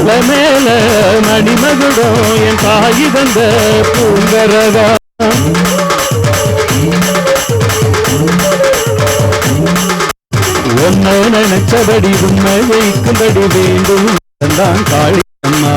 மலை மேல மணிமகுடம் என் தாய் தந்த பூங்கரகா உன்னை நினைச்சபடி உண்மை வைக்கும்படி வேண்டும். தான் காளி அம்மா.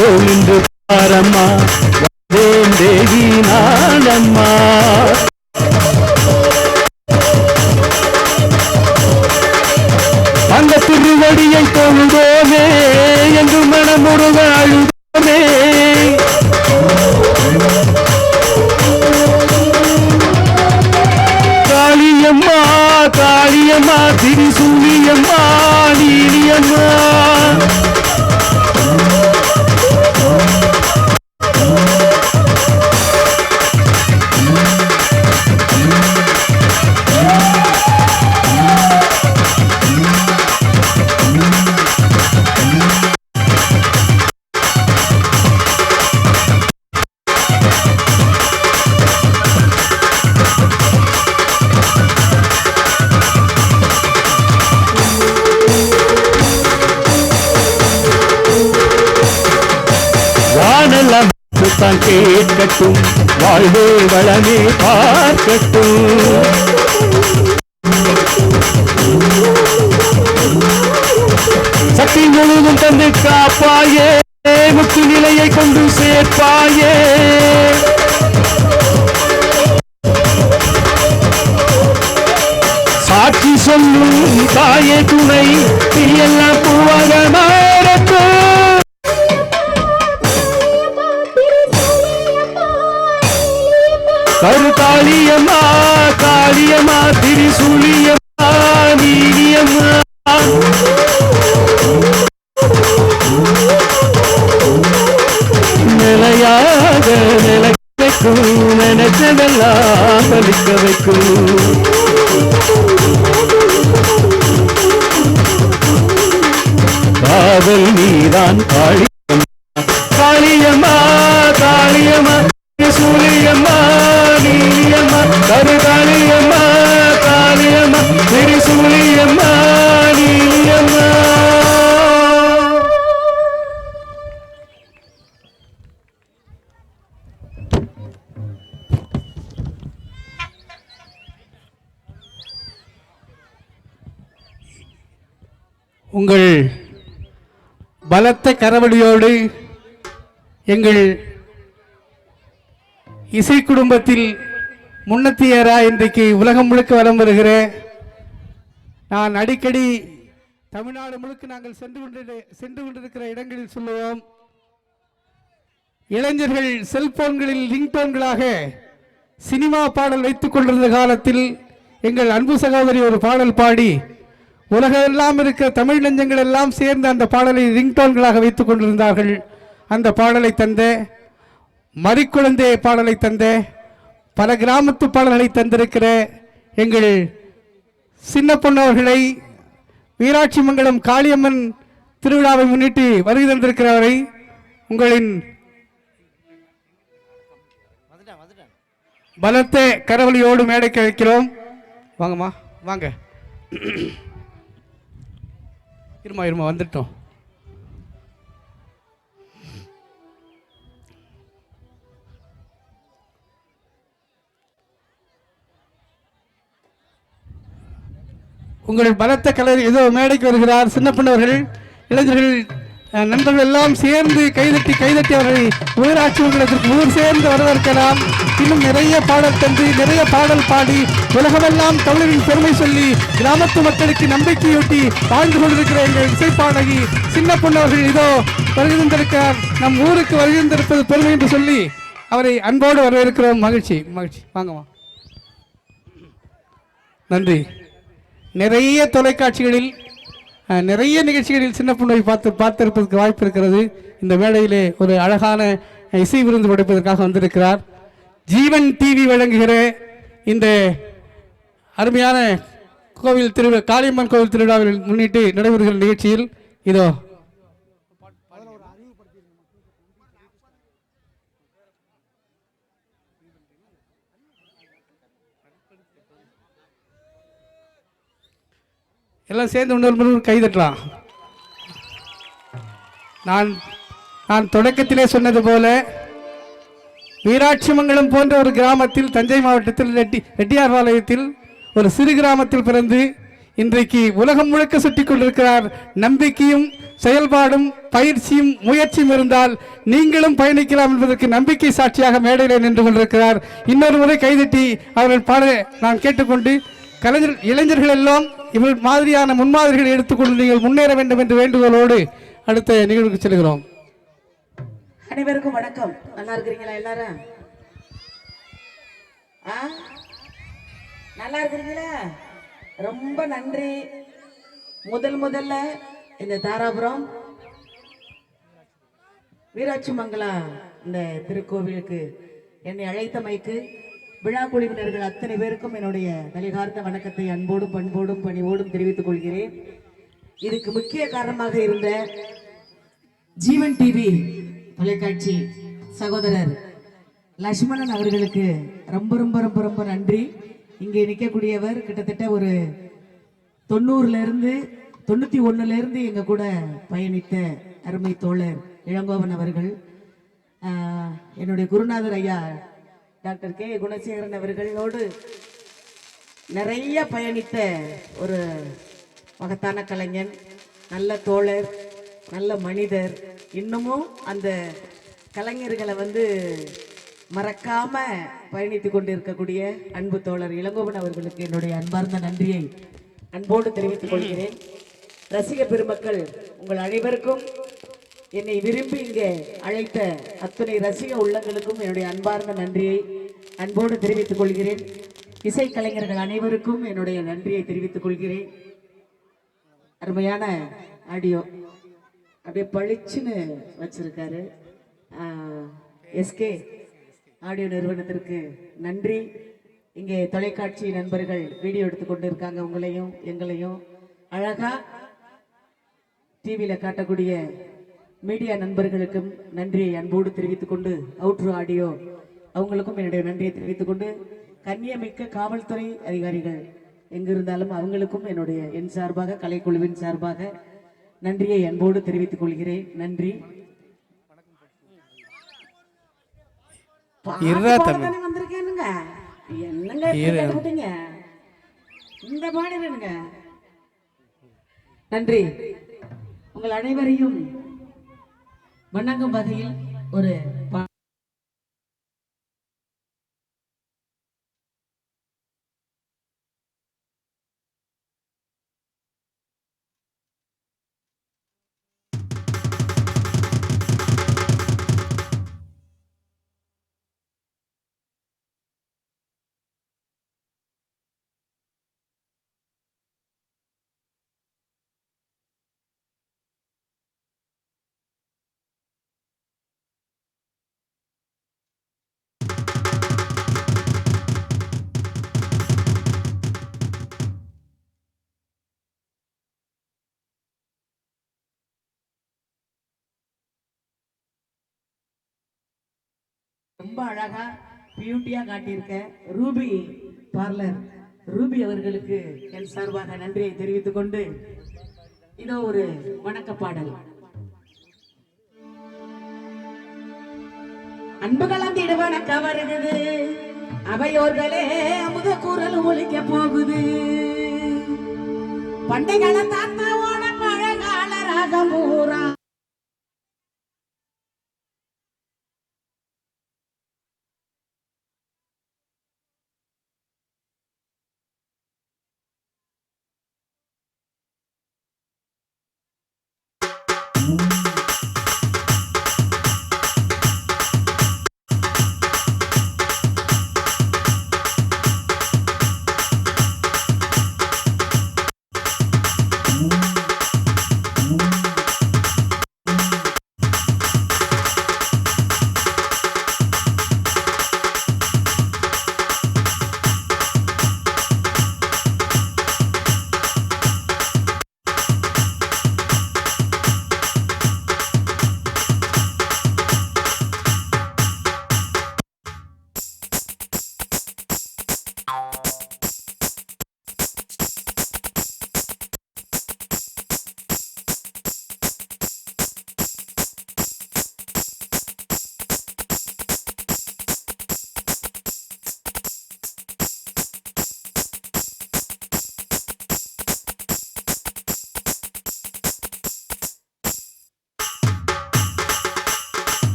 வானத்தை தான் கேட்கட்டும் வாழ்வே வளமே பார்க்கட்டும். சக்தி முழுதும் தந்து காப்பாயே முத்து நிலையை கொண்டு சேர்ப்பாயே. சாட்சி சொல்லும் தாயே துணை எல்லாம் பூவாக கருத்தாளியம்மா காளியம்மா திரிசூலியம்மா நீலியம்மா. நிலையாக நிலைக்க வைக்கும் நினைச்சதெல்லாம் பலிக்க வைக்கும். காதல் நீதான் காளியம்மா. காளியம்மா காளியம்மா திரிசூலியம்மா. உங்கள் பலத்த கரவழியோடு எங்கள் இசை குடும்பத்தில் முன்னத்தியரா இன்றைக்கு உலகம் முழுக்க வலம் வருகிற நான் அடிக்கடி தமிழ்நாடு முழுக்க நாங்கள் சென்று கொண்டு சென்று கொண்டிருக்கிற இடங்களில் சொல்லுவோம். இளைஞர்கள் செல்போன்களில் லிங்டோன்களாக சினிமா பாடல் வைத்துக் கொண்டிருந்த காலத்தில் எங்கள் அன்பு சகோதரி ஒரு பாடல் பாடி உலகெல்லாம் இருக்கிற தமிழ் நெஞ்சங்கள் எல்லாம் சேர்ந்து அந்த பாடலை ரிங்டோன்களாக வைத்துக் கொண்டிருந்தார்கள். அந்த பாடலை தந்த மறிக்குழந்தை பாடலை தந்த பல கிராமத்து பாடல்களை தந்திருக்கிற எங்கள் சின்ன பொன்னவர்களை வீராட்சி மங்கலம் காளியம்மன் திருவிழாவை முன்னிட்டு வருகை தந்திருக்கிறவரை உங்களின் பலத்த கரவழியோடு மேடைக்கு வைக்கிறோம் வாங்கம்மா வாங்க. இருமா இருமா வந்துட்டோம். உங்கள் பலத்த கலர் ஏதோ மேடைக்கு வருகிறார் சின்ன பண்ணவர்கள் இளைஞர்கள் நண்பர்கள் எல்லாம் சேர்ந்து கைதட்டி கைதட்டி அவர்களை உயராட்சி மன்றத்திற்கு ஊர் சேர்ந்து வரவேற்கலாம். இன்னும் நிறைய பாடல் தந்து நிறைய பாடல் பாடி உலகமெல்லாம் தமிழரின் பெருமை சொல்லி கிராமத்து மக்களுக்கு நம்பிக்கையூட்டி வாழ்ந்து கொண்டிருக்கிற எங்கள் இசைப்பாடகி சின்ன பொண்ணவர்கள் இதோ வருகின்றிருக்கிறார் நம் ஊருக்கு வருகின்றிருப்பது பெருமை என்று சொல்லி அவரை அன்போடு வரவேற்கிறோம். மகிழ்ச்சி மகிழ்ச்சி. வாங்கம்மா. நன்றி. நிறைய தொலைக்காட்சிகளில் நிறைய நிகழ்ச்சிகளில் சின்ன பொண்ணை பார்த்து பார்த்திருப்பதற்கு வாய்ப்பு இருக்கிறது. இந்த மேடையிலே ஒரு அழகான இசை விருந்து படைப்பதற்காக வந்திருக்கிறார். ஜீவன் டிவி வழங்குகிற இந்த அருமையான கோவில் திருவிழா காளியம்மன் கோவில் திருவிழாவில் முன்னிட்டு நடைபெறுகிற நிகழ்ச்சியில் இதோ எல்லாம் சேர்ந்து உணர்வு கை தட்டலாம். நான் நான் தொடக்கத்திலே சொன்னது போல வீராட்சிமங்கலம் போன்ற ஒரு கிராமத்தில் தஞ்சை மாவட்டத்தில் ரெட்டி ரெட்டியார்பாளையத்தில் ஒரு சிறு கிராமத்தில் பிறந்து இன்றைக்கு உலகம் முழுக்க சுற்றி கொண்டிருக்கிறார். நம்பிக்கையும் செயல்பாடும் பயிற்சியும் முயற்சியும் இருந்தால் நீங்களும் பயணிக்கலாம் என்பதற்கு நம்பிக்கை சாட்சியாக மேடையிலே நின்று கொண்டிருக்கிறார். இன்னொரு முறை கைதட்டி அவர்கள் பாட நான் கேட்டுக்கொண்டு கலைஞர் இளைஞர்கள் எல்லாம் இவர் மாதிரியான முன்மாதிரிகளை எடுத்துக்கொண்டு நீங்கள் முன்னேற வேண்டும் என்ற வேண்டுகோளோடு அடுத்த நிகழ்வுக்கு செல்கிறோம். அனைவருக்கும் வணக்கம். நல்லா இருக்கிறீங்களா எல்லாரும்? ஆ? நல்லா இருக்கிறீங்களா? ரொம்ப நன்றி. முதல் முதல்ல இந்த தாராபுரம் வீராட்சி மங்களா இந்த திருக்கோவிலுக்கு என்னை அழைத்தமைக்கு விழா குழுவினர்கள் அத்தனை பேருக்கும் என்னுடைய வழிகார்ந்த வணக்கத்தை அன்போடும் பண்போடும் பணிவோடும் தெரிவித்துக் கொள்கிறேன். இதுக்கு முக்கிய காரணமாக இருந்த ஜீவன் டிவி தொலைக்காட்சி சகோதரர் லட்சுமணன் அவர்களுக்கு ரொம்ப ரொம்ப ரொம்ப ரொம்ப நன்றி. இங்கே நிற்கக்கூடியவர் கிட்டத்தட்ட ஒரு தொண்ணூறுலேருந்து தொண்ணூற்றி ஒன்றுலேருந்து எங்கள் கூட பயணித்த அருமை தோழர் இளங்கோவன் அவர்கள். என்னுடைய குருநாதர் ஐயா டாக்டர் கே குணசேகரன் அவர்களோடு நிறைய பயணித்த ஒரு மகத்தான கலைஞன் நல்ல தோழர் நல்ல மனிதர். இன்னமும் அந்த கலைஞர்களை வந்து மறக்காம பயணித்து கொண்டிருக்கக்கூடிய அன்பு தோழர் இளங்கோவன் அவர்களுக்கு என்னுடைய அன்பார்ந்த நன்றியை அன்போடு தெரிவித்துக் கொள்கிறேன். ரசிக பெருமக்கள் உங்கள் அனைவருக்கும் என்னை விரும்பி இங்கே அழைத்த அத்தனை ரசிக உள்ளங்களுக்கும் என்னுடைய அன்பார்ந்த நன்றியை அன்போடு தெரிவித்துக் கொள்கிறேன். இசைக்கலைஞர்கள் அனைவருக்கும் என்னுடைய நன்றியை தெரிவித்துக் கொள்கிறேன். அருமையான ஆடியோ. அப்படியே பளிச்சுன்னு வச்சிருக்காரு. எஸ்கே ஆடியோ நிறுவனத்திற்கு நன்றி. இங்கே தொலைக்காட்சி நண்பர்கள் வீடியோ எடுத்து கொண்டு இருக்காங்க உங்களையும் எங்களையும். அழகா டிவியில் காட்டக்கூடிய மீடியா நண்பர்களுக்கும் நன்றியை அன்போடு தெரிவித்துக் கொண்டு அவுட்ரோ ஆடியோ அவங்களுக்கும் என்னுடைய நன்றியை தெரிவித்துக் கொண்டு கண்ணியமிக்க காவல்துறை அதிகாரிகள் எங்கிருந்தாலும் அவங்களுக்கும் என்னுடைய என் சார்பாக கலைக்குழுவின் சார்பாக நன்றியை அன்போடு தெரிவித்துக் கொள்கிறேன். நன்றி. வந்திருக்கேனுங்க. என்னங்க? இந்த பாடுறேனுங்க நன்றி. உங்கள் அனைவரையும் வணங்கும் வகையில் ஒரு ரொம்ப அழகா பியூட்டியா காட்டியிருக்க ரூபி பார்லர். ரூபி அவர்களுக்கு என் சார்பாக நன்றியை தெரிவித்துக் கொண்டு இதோ ஒரு வணக்க பாடல் அன்பு கலந்திட வணக்க வருகிறது அவையோர்களே அமுத குரல் ஒழிக்க போகுது. பண்டை கால தாத்தாவோட பழங்கால ராகம் பூரா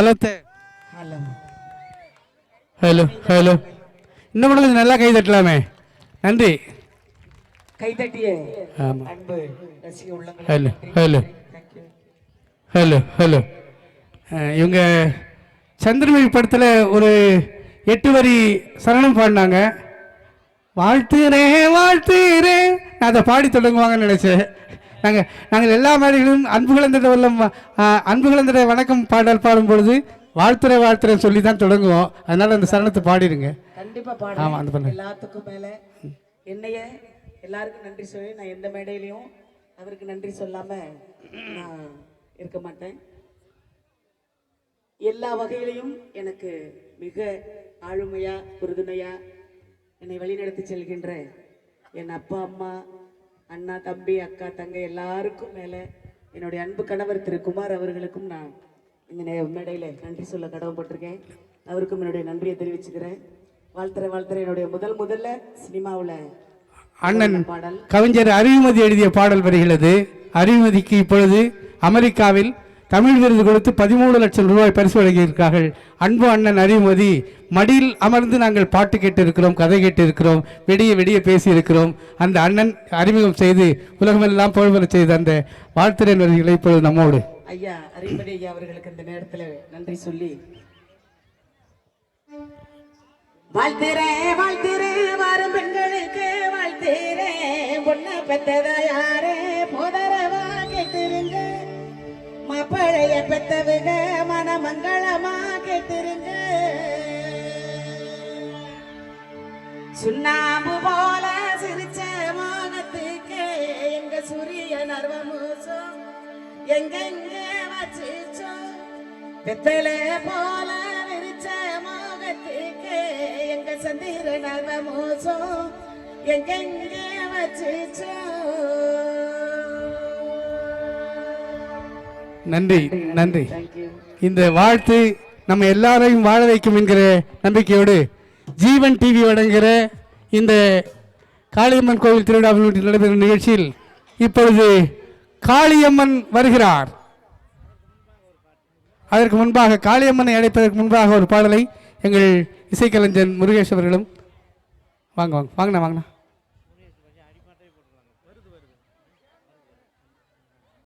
பலத்த. ஹலோ ஹலோ இன்னும் கொஞ்சம் நல்லா கை தட்டலாமே. நன்றி. கைதட்டிய. ஆமாம் அன்பு ஹலோ ஹலோ ஹலோ ஹலோ இவங்க சந்திரமொழி படத்தில் ஒரு எட்டு வரி சரணம் பாடினாங்க. வாழ்த்துறேன் வாழ்த்துறேன் நான் அதை பாடி தொடங்குவாங்கன்னு நினச்சேன். நாங்கள் நாங்கள் எல்லா மேடைகளிலும் அன்பு கலந்திட வல்லம் அஹ், அன்பு கலந்திட வணக்கம் பாடல் பாடும் பொழுது வாழ்த்துறை வாழ்த்துறேன் சொல்லி தான் தொடங்குவோம். அதனால் அந்த சரணத்தை பாடிடுங்க. கண்டிப்பா ஆமா, அந்த பாடுறேன் பண்ணு. எல்லாத்துக்கும் மேல என்னைய எல்லாருக்கும் நன்றி சொல்லி நான் எந்த மேடையிலையும் அவருக்கு நன்றி சொல்லாம நான் இருக்க மாட்டேன். எல்லா வகையிலையும் எனக்கு மிக ஆளுமையா உறுதுணையா என்னை வழிநடத்தி செல்கின்ற என் அப்பா அம்மா அண்ணா தம்பி அக்கா தங்கை எல்லாருக்கும் மேல என்னுடைய அன்பு கணவர் திரு குமார் அவர்களுக்கும் நான் இந்த மேடையில நன்றி சொல்ல கடமைப்பட்டிருக்கேன் அவருக்கும் என்னுடைய நன்றியை தெரிவிச்சுக்கிறேன். வாழ்த்துற வாழ்த்துற என்னுடைய முதல் முதல்ல சினிமாவுல அண்ணன் பாடல். கவிஞர் அறிவுமதி எழுதிய பாடல் வருகிறது. அறிவுமதிக்கு இப்பொழுது அமெரிக்காவில் தமிழ் விருது கொடுத்து பதிமூணு லட்சம் ரூபாய் பரிசு வழங்கியிருக்கார்கள் அன்பு அண்ணன் அறிமதி மடியில் அமர்ந்து நாங்கள் பாட்டு கேட்டிருக்கிறோம் கதை கேட்டிருக்கிறோம் வெடிய வெடிய பேசியிருக்கிறோம். அந்த அண்ணன் அறிமுகம் செய்து உலகமெல்லாம் புகழ்பெறச் செய்த அந்த வாழ்த்துறை வரிகளை இப்பொழுது நம்மோடு. ஐயா அறிமதி ஐயா அவர்களுக்கு இந்த நேரத்தில் நன்றி சொல்லி. வாழ்த்திரே வாழ்த்திரே வரும் பெண்களுக்கு வாழ்த்திரே பொண்ணை பெற்றதா யாரே போதா பழைய பெத்தவுக மனமங்களமா கேட்டிருங்க. சுண்ணாம்பு போல சிரிச்ச மோகத்துக்கு எங்க சூரிய நர்வமூசம் எங்கெங்க வச்சிச்சோ பெத்தல போல விரிச்ச மோகத்துக்கு எங்க சந்திர நர்வமூசம் எங்கெங்க வச்சிச்சோ நன்றி நன்றி இந்த வாழ்த்து நம்ம எல்லாரையும் வாழ வைக்கும் என்கிற நம்பிக்கையோடு ஜீவன் டிவி வழங்குகிற இந்த காளியம்மன் கோவில் திருவிழாவில் நடைபெறும் நிகழ்ச்சியில் இப்பொழுது காளியம்மன் வருகிறார். அதற்கு முன்பாக காளியம்மனை அழைப்பதற்கு முன்பாக ஒரு பாடலை எங்கள் இசைக்கலைஞன் முருகேஷ் அவர்களும் வாங்க வாங்க வாங்கண்ணா வாங்கண்ணா.